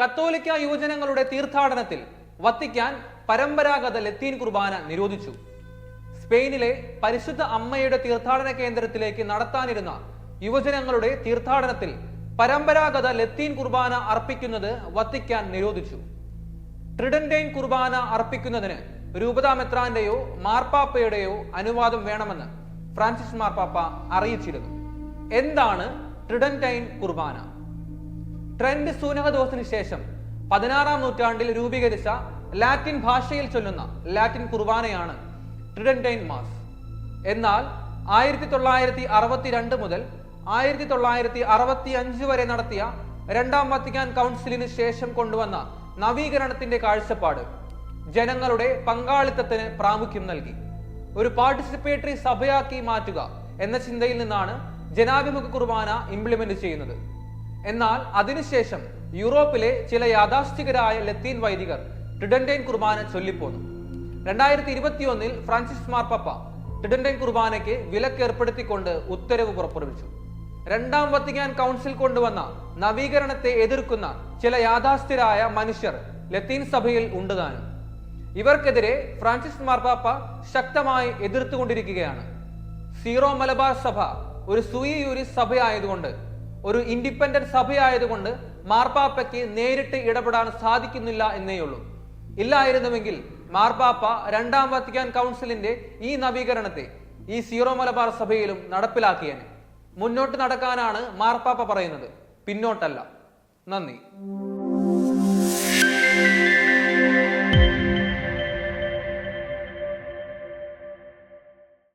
കത്തോലിക്ക യുവജനങ്ങളുടെ തീർത്ഥാടനത്തിൽ വത്തിക്കാൻ പരമ്പരാഗത ലത്തീൻ കുർബാന നിരോധിച്ചു. സ്പെയിനിലെ പരിശുദ്ധ അമ്മയുടെ തീർത്ഥാടന കേന്ദ്രത്തിലേക്ക് നടത്താനിരുന്ന യുവജനങ്ങളുടെ തീർത്ഥാടനത്തിൽ പരമ്പരാഗത ലത്തീൻ കുർബാന അർപ്പിക്കുന്നത് വത്തിക്കാൻ നിരോധിച്ചു. ട്രിഡന്റൈൻ കുർബാന അർപ്പിക്കുന്നതിന് രൂപതാ മെത്രാന്റെയോ മാർപ്പാപ്പയുടെയോ അനുവാദം വേണമെന്ന് ഫ്രാൻസിസ് മാർപ്പാപ്പ അറിയിച്ചിരുന്നു. എന്താണ് ട്രിഡന്റൈൻ കുർബാന? ട്രെൻഡ് സൂനഹദോസിന് ശേഷം പതിനാറാം നൂറ്റാണ്ടിൽ രൂപീകരിച്ച ലാറ്റിൻ ഭാഷയിൽ ചൊല്ലുന്ന ലാറ്റിൻ കുർബാനയാണ് ട്രിഡന്റൈൻ മാസ്. എന്നാൽ ആയിരത്തി തൊള്ളായിരത്തി അറുപത്തിരണ്ട് മുതൽ ആയിരത്തി തൊള്ളായിരത്തി അറുപത്തി അഞ്ച് വരെ നടത്തിയ രണ്ടാം വത്തിക്കാൻ കൗൺസിലിന് ശേഷം കൊണ്ടുവന്ന നവീകരണത്തിന്റെ കാഴ്ചപ്പാട് ജനങ്ങളുടെ പങ്കാളിത്തത്തിന് പ്രാമുഖ്യം നൽകി. ഒരു പാർട്ടിസിപ്പേറ്ററി സഭയാക്കി മാറ്റുക എന്ന ചിന്തയിൽ നിന്നാണ് ജനാഭിമുഖ കുർബാന ഇംപ്ലിമെന്റ് ചെയ്യുന്നത്. എന്നാൽ അതിനുശേഷം യൂറോപ്പിലെ ചില യാഥാസ്ഥികരായ ലത്തീൻ വൈദികർ ട്രിഡന്റൈൻ കുർബാന ചൊല്ലിപ്പോന്നു. രണ്ടായിരത്തി ഇരുപത്തിയൊന്നിൽ ഫ്രാൻസിസ് മാർപ്പപ്പ ട്രിഡന്റൈൻ കുർബാനയ്ക്ക് വിലക്കേർപ്പെടുത്തിക്കൊണ്ട് ഉത്തരവ് പുറപ്പെടുവിച്ചു. രണ്ടാം വത്തിക്കാൻ കൗൺസിൽ കൊണ്ടുവന്ന നവീകരണത്തെ എതിർക്കുന്ന ചില യാഥാസ്ഥിരായ മനുഷ്യർ ലത്തീൻ സഭയിൽ ഉണ്ടുതാനും ഇവർക്കെതിരെ ഫ്രാൻസിസ് മാർപ്പാപ്പ ശക്തമായി എതിർത്തുകൊണ്ടിരിക്കുകയാണ്. സീറോ മലബാർ സഭ ഒരു സൂയിയൂരി സഭയായതുകൊണ്ട് ഒരു ഇൻഡിപെൻഡന്റ് സഭയായതുകൊണ്ട് മാർപ്പാപ്പയ്ക്ക് നേരിട്ട് ഇടപെടാൻ സാധിക്കുന്നില്ല എന്നേയുള്ളൂ ഇല്ലായിരുന്നുവെങ്കിൽ മാർപ്പാപ്പ രണ്ടാം വത്തിക്കാൻ കൗൺസിലിന്റെ ഈ നവീകരണത്തെ ഈ സീറോ മലബാർ സഭയിലും നടപ്പിലാക്കിയേനെ. മുന്നോട്ട് നടക്കാനാണ് മാർപ്പാപ്പ പറയുന്നത്. പിന്നോട്ടല്ല. നന്ദി.